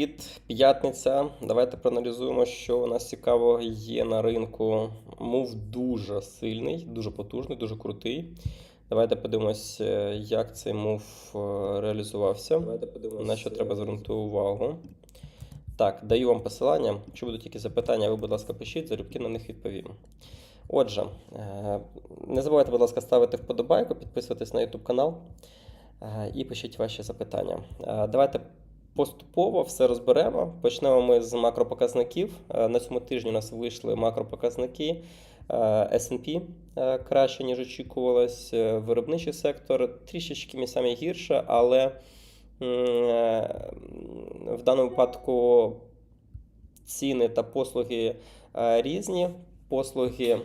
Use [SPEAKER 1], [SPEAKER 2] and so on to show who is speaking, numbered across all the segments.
[SPEAKER 1] привіт! П'ятниця. Давайте проаналізуємо, що у нас цікавого є на ринку. Мув дуже сильний, дуже потужний, дуже крутий. Давайте подивимось, е, як цей мув е, реалізувався. Давайте подивимось, на що треба звернути увагу. Так, даю вам посилання. Якщо будуть якісь запитання, ви, будь ласка, пишіть, залюбки на них відповім. Отже, е, не забувайте, будь ласка, ставити вподобайку, підписуватись на YouTube канал е, і пишіть ваші запитання. Е, Давайте поступово все розберемо. Почнемо ми з макропоказників. Е, На цьому тижні у нас вийшли макропоказники. Е, S&P е, краще, ніж очікувалось. Виробничий сектор трішечки місцями гірше, але в даному випадку ціни та послуги різні. Послуги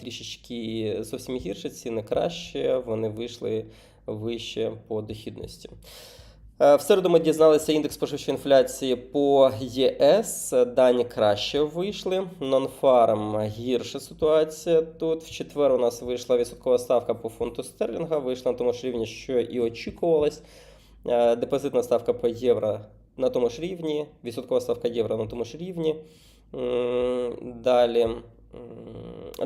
[SPEAKER 1] трішечки зовсім гірше, ціни краще, вони вийшли вище по дохідності. Е, В середу ми дізналися індекс споживчої інфляції по ЄС. Дані краще вийшли. Нонфарм гірша ситуація. Тут в четвер у нас вийшла відсоткова ставка по фунту стерлінга, вийшла на тому ж рівні, що і очікувалось. Е, Депозитна ставка по євро на тому ж рівні, відсоткова ставка євро на тому ж рівні. Далі.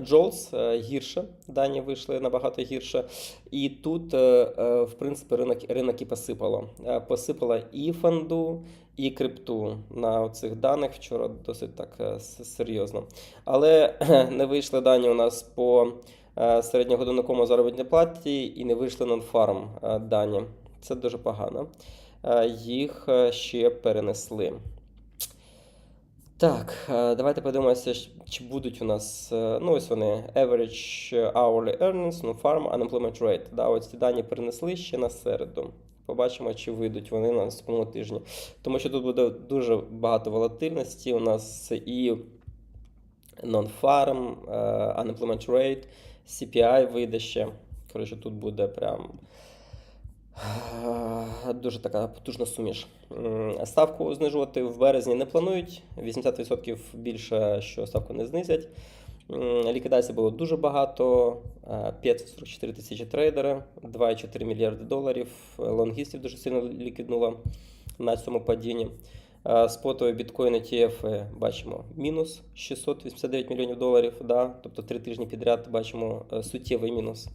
[SPEAKER 1] Джолс гірше, дані вийшли набагато гірше. І тут, е, е, в принципі, ринок, ринок і посипало. Е, Посипало і фонду, і крипту на цих даних вчора досить так е, серйозно. Але не вийшли дані у нас по е, середньогодинниковому заробітній платі і не вийшли нонфарм е, дані. Це дуже погано. Е, Їх е, ще перенесли. Так, е, давайте подивимося, чи будуть у нас. е, Ну, ось вони. Average hourly earnings, ну, farm, unemployment rate. Да, ось ці дані перенесли ще на середу. Побачимо, чи вийдуть вони на наступному тижні. Тому що тут буде дуже багато волатильності. У нас і non-farm, е, unemployment rate, CPI вийде ще. Коротше, тут буде прям. Е, Дуже така потужна суміш. Ставку знижувати в березні не планують. 80% більше, що ставку не знизять. М, Ліквідацій було дуже багато. е, 544 тисячі трейдери, 2,4 мільярди доларів. Е, Лонгістів дуже сильно ліквіднуло на цьому падінні. Е, Спотові біткоін ETF бачимо мінус 689 мільйонів доларів. Да? Тобто три тижні підряд бачимо е, суттєвий мінус.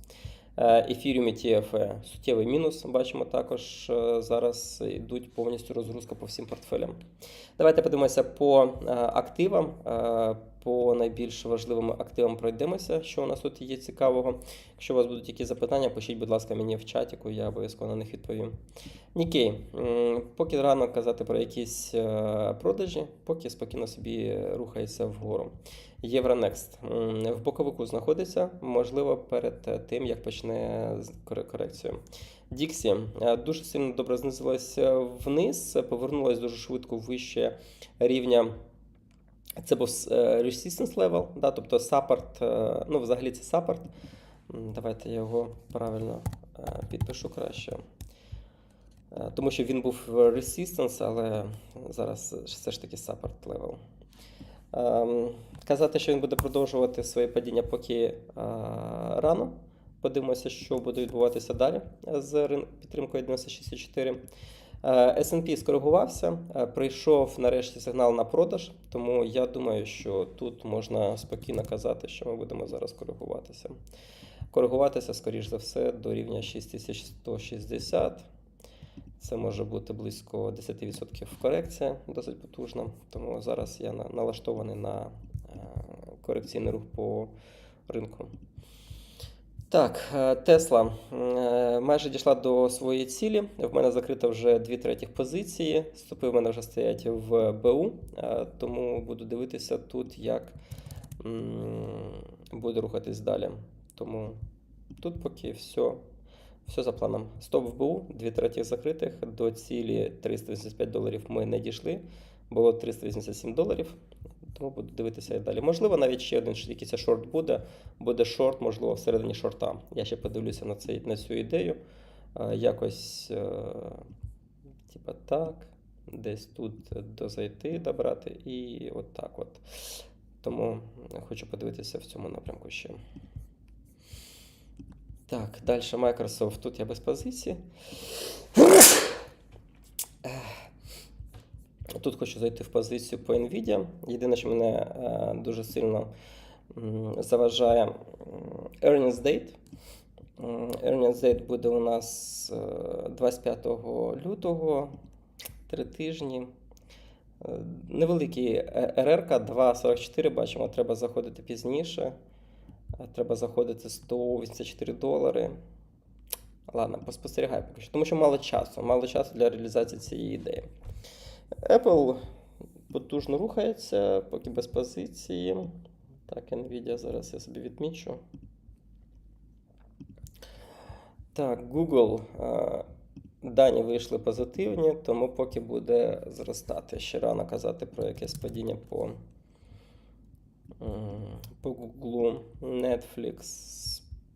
[SPEAKER 1] Е, Ethereum ETF суттєвий мінус. Бачимо також е, зараз йдуть повністю розгрузка по всім портфелям. Давайте подивимося по е, активам. Е, По найбільш важливим активам пройдемося, що у нас тут є цікавого. Якщо у вас будуть якісь запитання, пишіть, будь ласка, мені в чатіку, я обов'язково на них відповім. Нікей, поки рано казати про якісь е, продажі, поки спокійно собі рухається вгору. Євронекст в боковику знаходиться, можливо, перед е, тим, як почне корекцію. Діксі е, дуже сильно добре знизилася вниз, повернулася дуже швидко вище рівня. Це був е, resistance level, да, тобто саппорт, е, ну, взагалі це саппорт. Давайте я його правильно е, підпишу краще. Е, Тому що він був resistance, але зараз все ж таки support level. Ем, Казати, що він буде продовжувати своє падіння поки е, рано. Подивимося, що буде відбуватися далі з підтримкою 96,4. Е, S&P скоригувався, е, прийшов нарешті сигнал на продаж, тому я думаю, що тут можна спокійно казати, що ми будемо зараз коригуватися. Коригуватися, скоріш за все, до рівня 6160. Це може бути близько 10% корекція, досить потужна. Тому зараз я налаштований на е, корекційний рух по ринку. Так, е, Тесла е, майже дійшла до своєї цілі. В мене закрита вже дві третіх позиції. Стопи в мене вже стоять в БУ, е, тому буду дивитися тут, як буде рухатись далі. Тому тут поки все, все за планом. Стоп в БУ, дві третіх закритих. До цілі 385 доларів ми не дійшли. Було 387 доларів. Тому буду дивитися і далі. Можливо, навіть ще один якийсь шорт буде. Буде шорт, можливо, всередині шорта. Я ще подивлюся на, цей, на цю ідею. Е, Якось, е, типа так, десь тут дозайти, добрати, і от так от. Тому хочу подивитися в цьому напрямку ще. Так, далі Microsoft. Тут я без позиції. Тут хочу зайти в позицію по Nvidia. Єдине, що мене е, дуже сильно заважає earnings date. Earnings date буде у нас е, 25 лютого, три тижні. Е, Невеликий е, РРК 2,44 бачимо, треба заходити пізніше. Е, Треба заходити 184 долари. Ладно, поспостерігай поки що, тому що мало часу, мало часу для реалізації цієї ідеї. Apple потужно рухається, поки без позиції. Так, Nvidia зараз я собі відмічу. Так, Google. Дані вийшли позитивні, тому поки буде зростати. Ще рано казати про якесь падіння по, по Google. Netflix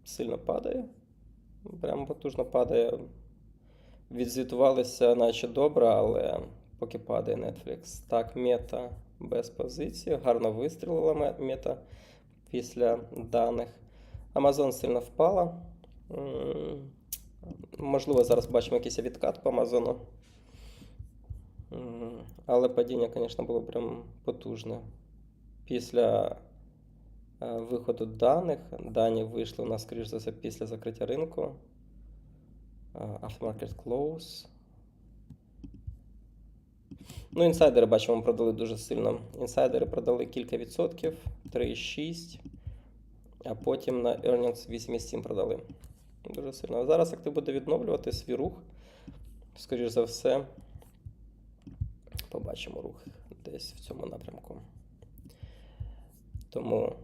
[SPEAKER 1] сильно падає. Прямо потужно падає. Відзвітувалися, наче добре, але поки падає Netflix. Так, мета без позиції. Гарно вистрілила мета після даних. Amazon сильно впала. Можливо, зараз бачимо якийсь відкат по Амазону. Але падіння, звісно, було прям потужне. Після е, виходу даних, дані вийшли у нас, скоріш за все, після закриття ринку. Е, Aftermarket close. Ну, інсайдери, бачимо, продали дуже сильно. Інсайдери продали кілька відсотків, 3,6, а потім на earnings 8,7 продали. Дуже сильно. Зараз актив буде відновлювати свій рух. Скоріш за все, побачимо рух десь в цьому напрямку. Тому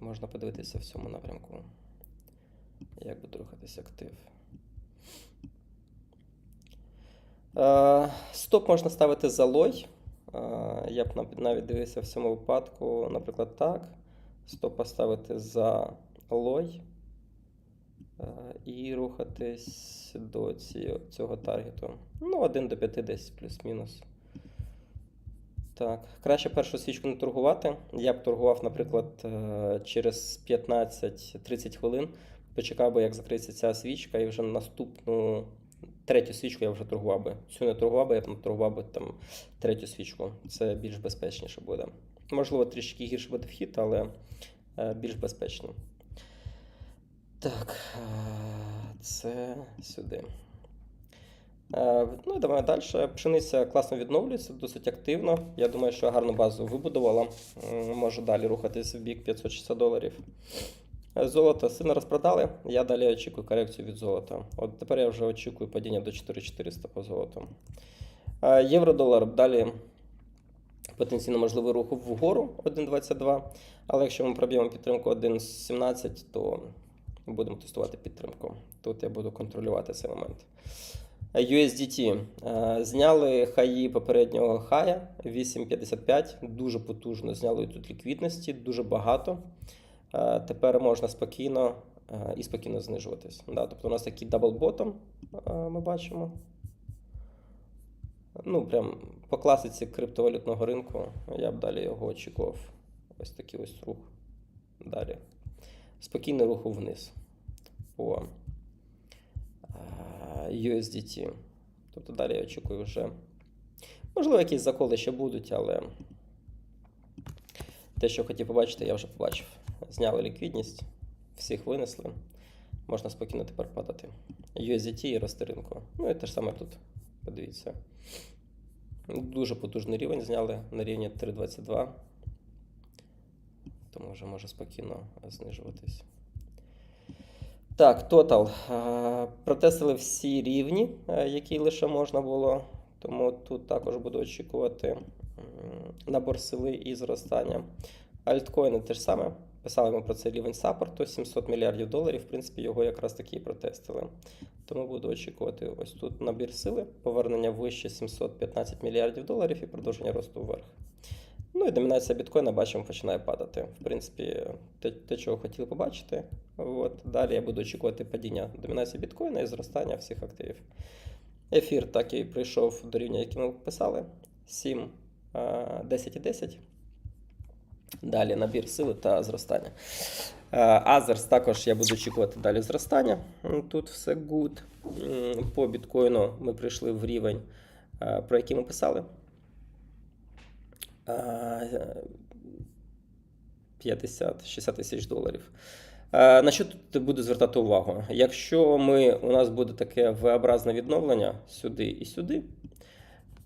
[SPEAKER 1] можна подивитися в цьому напрямку, як буде рухатись актив. Е, Стоп можна ставити за лой. Е, Я б навіть дивився в цьому випадку, наприклад, так. Стоп поставити за лой е, і рухатись до цього таргету. Ну, 1 до 5 десь плюс-мінус. Так, краще першу свічку не торгувати. Я б торгував, наприклад, через 15-30 хвилин. Почекав би, як закриється ця свічка, і вже наступну третю свічку я вже торгував би. Цю не торгував би, я б торгував би там третю свічку. Це більш безпечніше буде. Можливо, трішки гірше буде вхід, але е, більш безпечно. Так, е, це сюди. Е, Ну, йдемо далі. Пшениця класно відновлюється, досить активно. Я думаю, що гарну базу вибудувала. М, Може далі рухатись в бік 560 доларів. Золото сильно розпродали. Я далі очікую корекцію від золота. От тепер я вже очікую падіння до 4400 по золоту. Євро-долар далі потенційно можливий рух вгору 1,22. Але якщо ми проб'ємо підтримку 1,17, то будемо тестувати підтримку. Тут я буду контролювати цей момент. USDT. Е, Зняли хаї попереднього хая 8,55. Дуже потужно зняли тут ліквідності, дуже багато. Е, Тепер можна спокійно е, і спокійно знижуватись. Да, тобто у нас такий дабл-ботом ми бачимо. Ну, прям по класиці криптовалютного ринку я б далі його очікував. Ось такий ось рух. Далі. Спокійний рух вниз по е, USDT. Тобто далі я очікую вже. Можливо, якісь заколи ще будуть, але те, що хотів побачити, я вже побачив. Зняли ліквідність, всіх винесли. Можна спокійно тепер падати. USDT і рости ринку. Ну і те ж саме тут. Подивіться. Дуже потужний рівень зняли на рівні 3,22. Тому вже може спокійно знижуватись. Так, тотал. Протестили всі рівні, які лише можна було. Тому тут також буду очікувати набор сили і зростання. Альткоїни те ж саме. Писали ми про цей рівень саппорту 700 мільярдів доларів. В принципі, його якраз таки і протестили. Тому буду очікувати ось тут набір сили, повернення вище 715 мільярдів доларів і продовження росту вверх. Ну і домінація біткоїна, бачимо, починає падати. В принципі, те, те чого хотіли побачити. От. Далі я буду очікувати падіння домінації біткоїна і зростання всіх активів. Ефір так і прийшов до рівня, який ми писали: 7, 10 і 10. Далі набір сили та зростання. Азерс також я буду очікувати далі зростання. Тут все good. По біткоїну ми прийшли в рівень е, про які ми писали. Е, 50-60 тисяч доларів. Е, На що тут буду звертати увагу? Якщо ми, у нас буде таке V-образне відновлення сюди і сюди,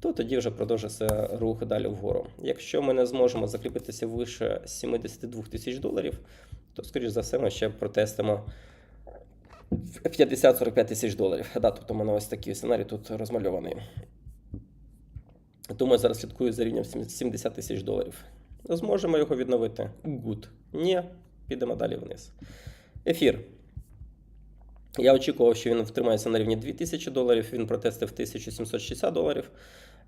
[SPEAKER 1] то тоді вже продовжиться рух далі вгору. Якщо ми не зможемо закріпитися вище 72 тисяч доларів, то, скоріш за все, ми ще протестимо 50-45 тисяч доларів. Да, тобто у мене ось такий сценарій тут розмальований. Тому зараз слідкую за рівнем 70 тисяч доларів. Зможемо його відновити? Good. Ні, підемо далі вниз. Ефір. Я очікував, що він втримається на рівні 2000 доларів, він протестив 1760 доларів.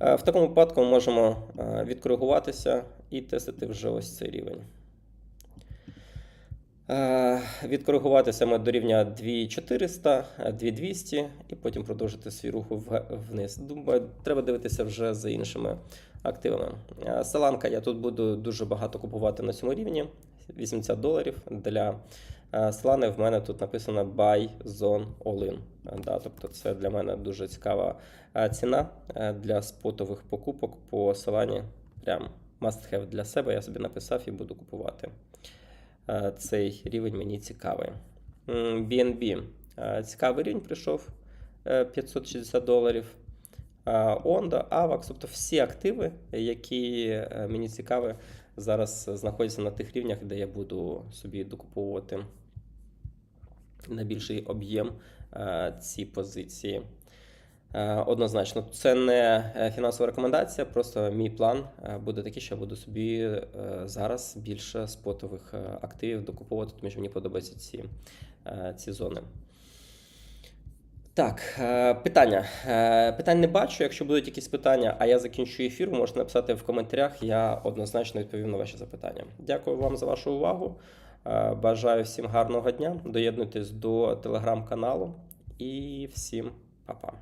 [SPEAKER 1] Е, В такому випадку ми можемо е, відкоригуватися і тестити вже ось цей рівень. Е, Відкоригуватися ми до рівня 2400, е, 2200 і потім продовжити свій рух вниз. Думаю, треба дивитися вже за іншими активами. Соланка я тут буду дуже багато купувати на цьому рівні. 80 доларів для е, Solana в мене тут написано Buy Zone All-in. Е, Да, тобто це для мене дуже цікава е, ціна для спотових покупок по Solana. Прям must have для себе. Я собі написав і буду купувати. Цей рівень мені цікавий. BNB. Цікавий рівень прийшов е, 560 доларів. Onda, AVAX, тобто всі активи, які мені цікаві, зараз знаходяться на тих рівнях, де я буду собі докуповувати на більший об'єм е, ці позиції. Е, Однозначно, це не е, фінансова рекомендація, просто мій план буде такий, що я буду собі зараз більше спотових активів докуповувати, тому що мені подобаються ці, ці зони. Так, е, питання. Е, Питань не бачу. Якщо будуть якісь питання, а я закінчу ефір, можете написати в коментарях. Я однозначно відповім на ваші запитання. Дякую вам за вашу увагу. Е, Бажаю всім гарного дня. Доєднуйтесь до телеграм-каналу і всім па-па.